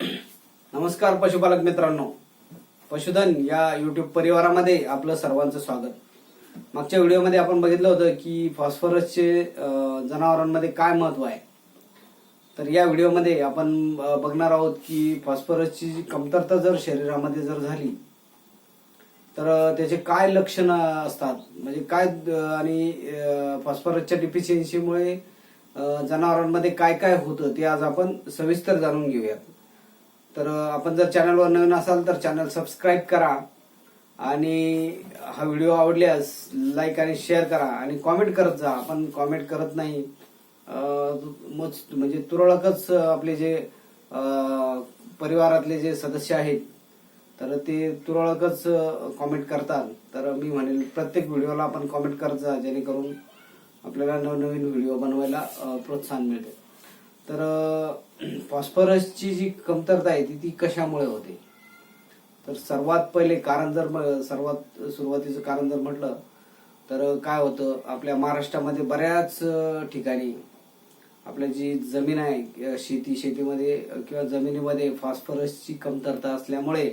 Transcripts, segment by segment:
नमस्कार पशुपालक मित्रांनो. पशुधन या युट्यूब परिवारामध्ये आपलं सर्वांचं स्वागत. मागच्या व्हिडिओमध्ये आपण बघितलं होतं की फॉस्फरसचे जनावरांमध्ये काय महत्त्व आहे? तर या व्हिडिओमध्ये आपण बघणार आहोत की फॉस्फरसची कमतरता जर शरीरामध्ये जर झाली तर त्याचे काय लक्षणं असतात? म्हणजे काय आणि फॉस्फरसच्या डिफिशियन्सीमुळे जनावरांमध्ये काय काय होतं ते आज आपण सविस्तर जाणून घेऊयात. तर आपण जर चॅनलवर नवीन असाल तर चॅनल सबस्क्राईब करा आणि हा व्हिडिओ आवडल्यास लाईक आणि शेअर करा आणि कॉमेंट करत जा. आपण कॉमेंट करत नाही. म्हणजे तुरळकच आपले जे परिवारातले जे सदस्य आहेत तर ते तुरळकच कॉमेंट करतात. तर मी म्हणेल प्रत्येक व्हिडिओला आपण कॉमेंट करत जा जेणेकरून आपल्याला नवनवीन व्हिडिओ बनवायला प्रोत्साहन मिळते. तर फॉस्फरसची जी कमतरता आहे ती ती कशामुळे होते? तर सर्वात पहिले कारण जर म- सर्वात सुरुवातीचं कारण जर म्हटलं तर काय होतं? आपल्या महाराष्ट्रामध्ये बऱ्याच ठिकाणी आपल्या जी जमीन आहे शेती शेतीमध्ये किंवा जमिनीमध्ये फॉस्फरसची कमतरता असल्यामुळे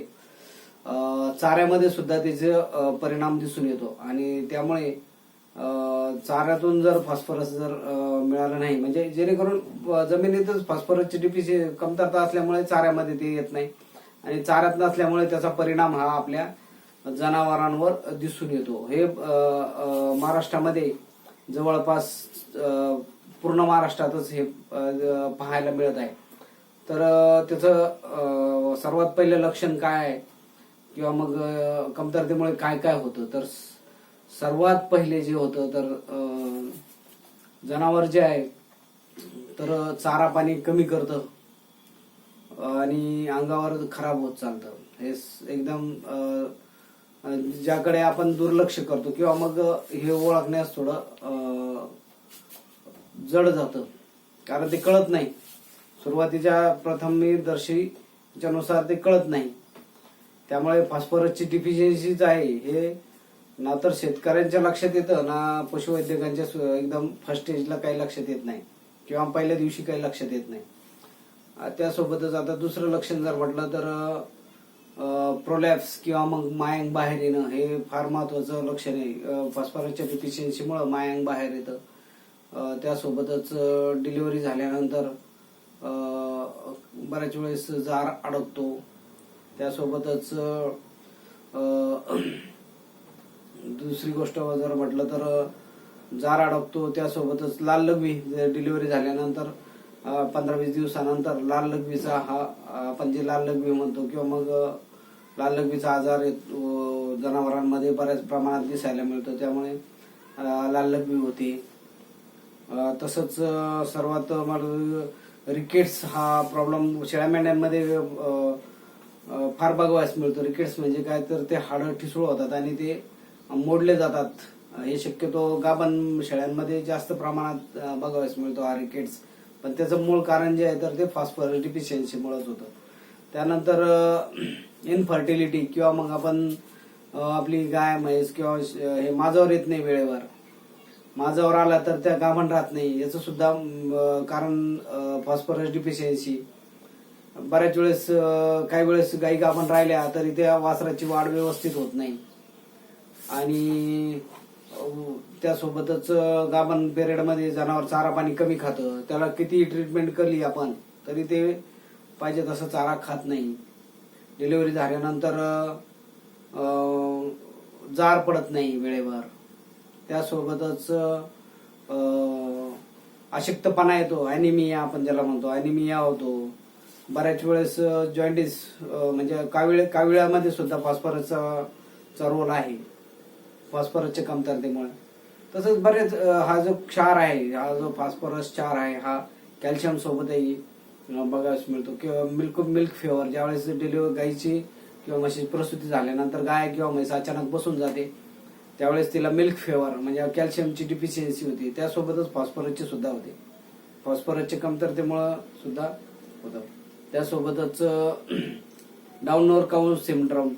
चाऱ्यामध्ये सुद्धा त्याचे परिणाम दिसून येतो. आणि त्यामुळे चाऱ्यातून जर फॉस्फरस जर मिळालं नाही म्हणजे जेणेकरून जमिनीतच फॉस्फरसची डिफिशि कमतरता असल्यामुळे चाऱ्यामध्ये ते येत नाही. आणि चाऱ्यात नसल्यामुळे त्याचा परिणाम हा आपल्या जनावरांवर दिसून येतो. हे महाराष्ट्रामध्ये जवळपास पूर्ण महाराष्ट्रातच हे पाहायला मिळत आहे. तर त्याचं सर्वात पहिलं लक्षण काय आहे? किंवा मग कमतरतेमुळे काय काय होतं? तर सर्वात पहिले जे होतं तर जनावर जे आहे तर चारा पाणी कमी करतं. आणि अंगावर खराब होत चालतं. हे एकदम ज्याकडे आपण दुर्लक्ष करतो किंवा मग हे ओळखण्यास थोडं जड जातं. कारण ते कळत नाही. सुरुवातीच्या प्रथमदर्शीच्या नुसार ते कळत नाही. त्यामुळे फॉस्फरसची डिफिशियन्सीच आहे. हे ना तर शेतकऱ्यांच्या लक्षात येतं ना पशुवैद्यकांच्या एकदम फर्स्ट स्टेजला काही लक्षात येत नाही. किंवा पहिल्या दिवशी काही लक्षात येत नाही. त्यासोबतच आता दुसरं लक्षण जर म्हटलं तर प्रोलॅप्स किंवा मग मायांग बाहेर येणं हे फार महत्वाचं लक्षण आहे. फॉस्फरसच्या डिफिशियन्सीमुळे मायांग बाहेर येतं. त्यासोबतच डिलिव्हरी झाल्यानंतर बऱ्याच वेळेस जार अडकतो. त्यासोबतच दुसरी गोष्ट जर म्हटलं तर जार अडकतो त्यासोबतच लाल लघवी डिलिव्हरी झाल्यानंतर पंधरा वीस दिवसानंतर लाल लघवीचा हा आपण जे लाल लघवी म्हणतो किंवा मग लाल लघवीचा आजार येतो जनावरांमध्ये बऱ्याच प्रमाणात दिसायला मिळतो. त्यामुळे लाल लघवी होती. तसंच सर्वात मला रिकेट्स हा प्रॉब्लेम शेळ्या मेंढ्यांमध्ये फार बघवायस मिळतो. रिकेट्स म्हणजे काय? तर ते हाडं ठिसूळ होतात आणि ते मोडले जातात. हे शक्यतो गाभण शेळ्यांमध्ये जास्त प्रमाणात बघावयास मिळतो हा रिकेट्स पण त्याचं मूळ कारण जे आहे तर ते फॉस्फरस डिफिशियन्सीमुळेच होतं. त्यानंतर इनफर्टिलिटी किंवा मग आपण आपली गाय म्हैस किंवा श- हे माझावर येत नाही वेळेवर. माझावर आला तर त्या गाभण राहत नाही. याचं सुद्धा कारण फॉस्फरस डिफिशियन्सी बऱ्याच वेळेस काही वेळेस गाई गाभण राहिल्या तरी त्या वासराची वाढ व्यवस्थित होत नाही. आणि त्यासोबतच गाबन गाभण पिरियडमध्ये जनावर चारा पाणी कमी खातं. त्याला किती ट्रीटमेंट केली आपण तरी ते पाहिजे तसं चारा खात नाही. डिलिव्हरी झाल्यानंतर जार पडत नाही वेळेवर. त्यासोबतच अशक्तपणा येतो. अॅनिमिया आपण ज्याला म्हणतो अॅनिमिया होतो. बऱ्याच वेळेस जॉइंटिस म्हणजे काविळ काविळ्यामध्ये सुद्धा फॉस्फरसचा चा रोल आहे. फॉस्फरसच्या कमतरतेमुळे. तसंच बरेच हा जो क्षार आहे हा जो फॉस्फरस क्षार आहे हा कॅल्शियम सोबतही बघायला मिळतो. किंवा मिल्क मिल्क फेवर ज्यावेळेस डिलिव्हरी गायची किंवा म्हशीची प्रसूती झाल्यानंतर गाय किंवा म्हैस अचानक बसून जाते त्यावेळेस तिला मिल्क फेवर म्हणजे कॅल्शियमची डिफिशियन्सी होती त्यासोबतच फॉस्फरसची सुद्धा होते. फॉस्फरसच्या कमतरतेमुळं सुद्धा होतं. त्यासोबतच डाऊनवर काऊ सिंड्रोम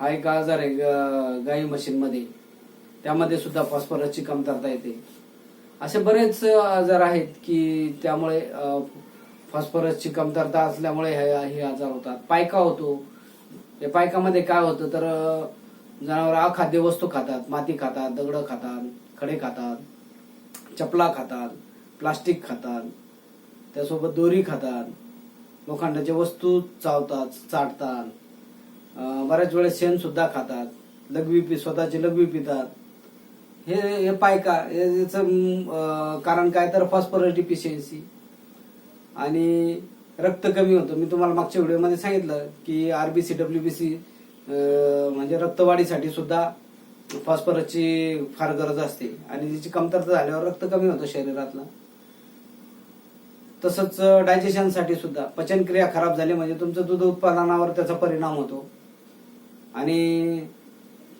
हा एक आजार आहे ग- गाई म्हशींमध्ये त्यामध्ये सुद्धा फॉस्फरसची कमतरता येते. असे बरेच आजार आहेत की त्यामुळे फॉस्फरसची कमतरता असल्यामुळे हे हे आजार होतात. पायका होतो. या पायकामध्ये काय होतं तर जनावर अखाद्य वस्तू खातात. माती खातात दगडं खातात खडे खातात चपला खातात प्लास्टिक खातात त्यासोबत दोरी खातात लोखंडाच्या वस्तू चावतात चाटतात. बऱ्याच वेळेस शेण सुद्धा खातात. लघवी पी स्वतःची लघवी पितात. हे हे पाय का याचं कारण काय तर फॉस्फरस डिफिशियन्सी आणि रक्त कमी होतं. मी तुम्हाला मागच्या व्हिडिओमध्ये सांगितलं की आरबीसी डब्ल्यूबीसी म्हणजे रक्तवाढीसाठी सुद्धा फॉस्फरसची फार गरज असते. आणि तिची कमतरता झाल्यावर रक्त कमी होतं शरीरातलं. तसंच डायजेशनसाठी सुद्धा पचनक्रिया खराब झाली म्हणजे तुमचं दूध उत्पादनावर त्याचा परिणाम होतो. आणि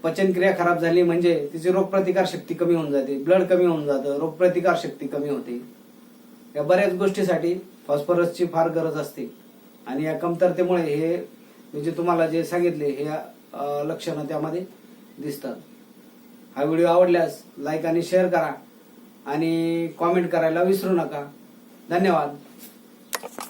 पचनक्रिया खराब झाली म्हणजे तिची रोगप्रतिकार शक्ती कमी होऊन जाते ब्लड कमी होऊन जातं रोगप्रतिकार शक्ती कमी होते. या बऱ्याच गोष्टीसाठी फॉस्फरसची फार गरज असते. आणि या कमतरतेमुळे हे मी जे तुम्हाला जे सांगितले हे लक्षणं त्यामध्ये दिसतात. हा व्हिडिओ आवडल्यास लाईक आणि शेअर करा आणि कॉमेंट करायला विसरू नका. धन्यवाद.